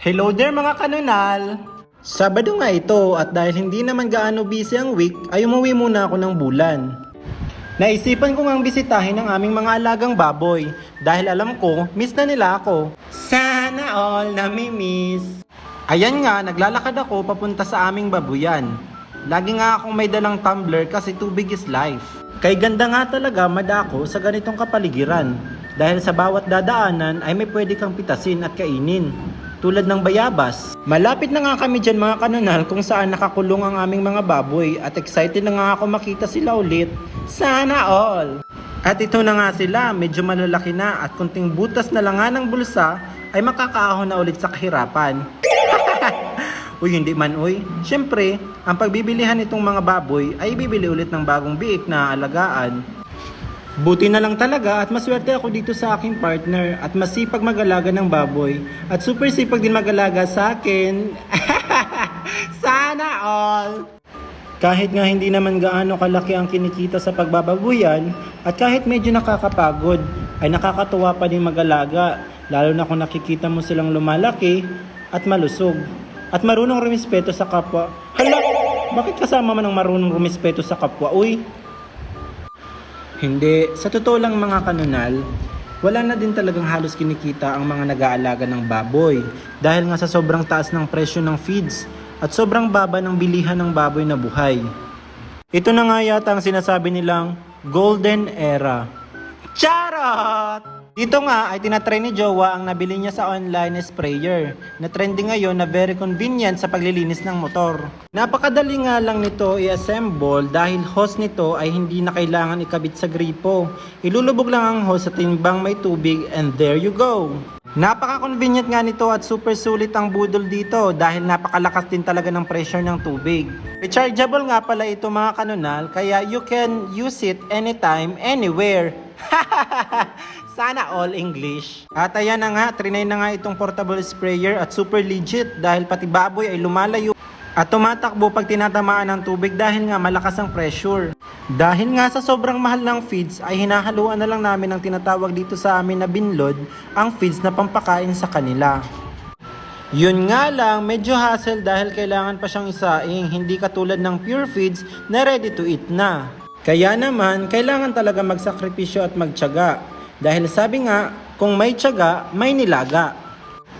Hello there mga kanunal! Sabado nga ito at dahil hindi naman gaano busy ang week ay umuwi muna ako ng bulan. Naisipan ko ngang bisitahin ang aming mga alagang baboy dahil alam ko miss na nila ako. Sana all na miss. Ayan nga, naglalakad ako papunta sa aming babuyan. Lagi nga akong may dalang tumbler kasi tubig is life. Kay ganda nga talaga madako sa ganitong kapaligiran dahil sa bawat dadaanan ay may pwede kang pitasin at kainin tulad ng bayabas. Malapit na nga kami dyan mga kanunal kung saan nakakulong ang aming mga baboy at excited na nga ako makita sila ulit. Sana all! At ito na nga sila, medyo malalaki na at kunting butas na lang nga ng bulsa ay makakaahon na ulit sa kahirapan. Uy, hindi man uy. Siyempre, ang pagbibilihan nitong mga baboy ay bibili ulit ng bagong biik na alagaan. Buti na lang talaga at maswerte ako dito sa aking partner at masipag mag-alaga ng baboy at super sipag din mag-alaga sa akin. Sana all! Kahit nga hindi naman gaano kalaki ang kinikita sa pagbababuyan at kahit medyo nakakapagod ay nakakatuwa pa din mag-alaga lalo na kung nakikita mo silang lumalaki at malusog at marunong rumispeto sa kapwa. Hala! Bakit kasama man ang marunong rumispeto sa kapwa? Uy! Hindi. Sa totoo lang mga kanunal, wala na din talagang halos kinikita ang mga nag-aalaga ng baboy dahil nga sa sobrang taas ng presyo ng feeds at sobrang baba ng bilihan ng baboy na buhay. Ito na nga yata ang sinasabi nilang golden era. Charot! Dito nga ay tinatry ni Jowa ang nabili niya sa online sprayer na trending ngayon na very convenient sa paglilinis ng motor. Napakadali nga lang nito i-assemble dahil hose nito ay hindi na kailangan ikabit sa gripo. Ilulubog lang ang hose sa timbang may tubig and there you go. Napaka-convenient nga nito at super sulit ang budol dito dahil napakalakas din talaga ng pressure ng tubig. Rechargeable nga pala ito mga kanunal kaya you can use it anytime, anywhere. Sana all English. At ayan na nga, trinay na nga itong portable sprayer at super legit dahil pati baboy ay lumalayo at tumatakbo pag tinatamaan ng tubig dahil nga malakas ang pressure. Dahil nga sa sobrang mahal ng feeds ay hinahaluan na lang namin ang tinatawag dito sa amin na binlod ang feeds na pampakain sa kanila. Yun nga lang, medyo hassle dahil kailangan pa siyang isaing, hindi katulad ng pure feeds na ready to eat na. Kaya naman, kailangan talaga magsakripisyo at magtyaga. Dahil sabi nga, kung may tyaga, may nilaga.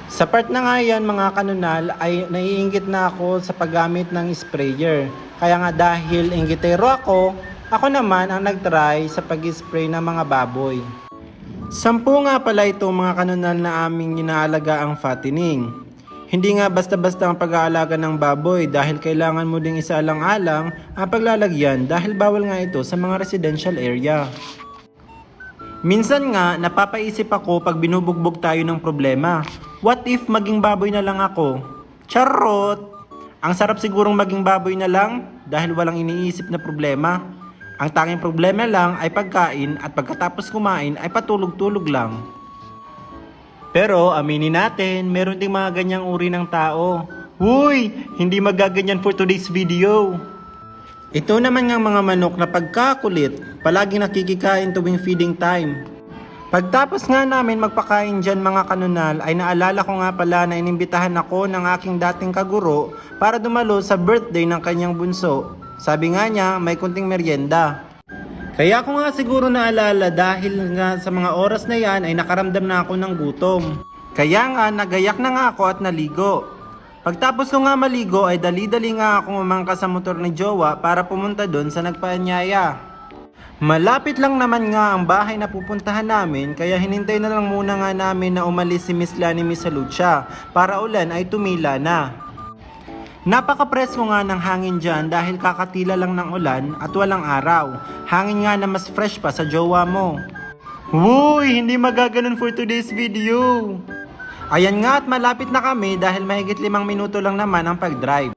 Sa part na nga yan mga kanunal ay naiingit na ako sa paggamit ng sprayer. Kaya nga dahil inggitero ako, ako naman ang nagtry sa pag-spray ng mga baboy. Sampu nga pala ito mga kanunal na aming inaalaga ang fattening. Hindi nga basta-basta ang pag-aalaga ng baboy dahil kailangan mo ding isaalang-alang ang paglalagyan dahil bawal nga ito sa mga residential area. Minsan nga, napapaisip ako pag binubugbog tayo ng problema. What if maging baboy na lang ako? Charot! Ang sarap sigurong maging baboy na lang dahil walang iniisip na problema. Ang tanging problema lang ay pagkain at pagkatapos kumain ay patulog-tulog lang. Pero aminin natin, meron ding mga ganyang uri ng tao. Huy! Hindi magaganyan for today's video. Ito naman nga mga manok na pagkakulit, palaging nakikikain tuwing feeding time. Pagtapos nga namin magpakain dyan mga kanunal ay naalala ko nga pala na inimbitahan ako ng aking dating kaguro para dumalo sa birthday ng kanyang bunso. Sabi nga niya may kunting merienda. Kaya ko nga siguro naalala dahil nga sa mga oras na yan ay nakaramdam na ako ng gutom. Kaya nga nagayak na nga ako at naligo. Pagtapos ko nga maligo ay dali-dali nga ako umangka sa motor ni Jowa para pumunta doon sa nagpaanyaya. Malapit lang naman nga ang bahay na pupuntahan namin kaya hinintay na lang muna nga namin na umalis si Miss Lani Miss Lucha para ulan ay tumila na. Napaka-presko nga ng hangin dyan dahil kakatila lang ng ulan at walang araw. Hangin nga na mas fresh pa sa jowa mo. Wuy, hindi magaganon for today's video. Ayan nga at malapit na kami dahil mahigit limang minuto lang naman ang pag-drive.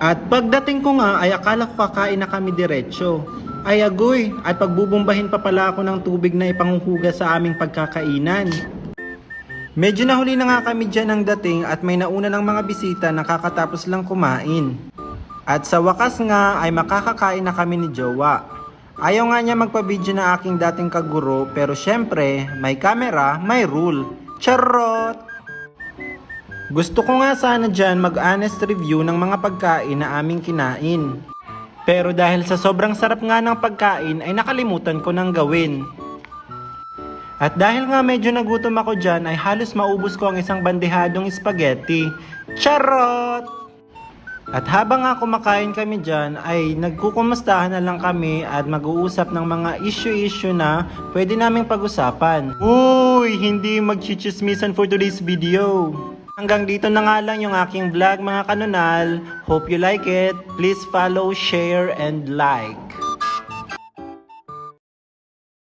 At pagdating ko nga ay akala ko kakain na kami diretsyo. Ay agoy, at pagbubumbahin pa pala ako ng tubig na ipanguhuga sa aming pagkakainan. Medyo nahuli na nga kami dyan ng dating at may nauna ng mga bisita na kakatapos lang kumain. At sa wakas nga ay makakakain na kami ni Jowa. Ayaw nga niya magpa-video na aking dating kaguro pero syempre may camera, may rule. Charot! Gusto ko nga sana dyan mag-honest review ng mga pagkain na aming kinain. Pero dahil sa sobrang sarap nga ng pagkain ay nakalimutan ko nang gawin. At dahil nga medyo nagutom ako dyan ay halos maubos ko ang isang bandehadong spaghetti. Charot! At habang nga kumakain kami dyan ay nagkukumustahan na lang kami at mag-uusap ng mga issue-issue na pwede naming pag-usapan. Uy! Hindi magchichismisan for today's video. Hanggang dito na nga lang yung aking vlog mga kanunal. Hope you like it. Please follow, share, and like.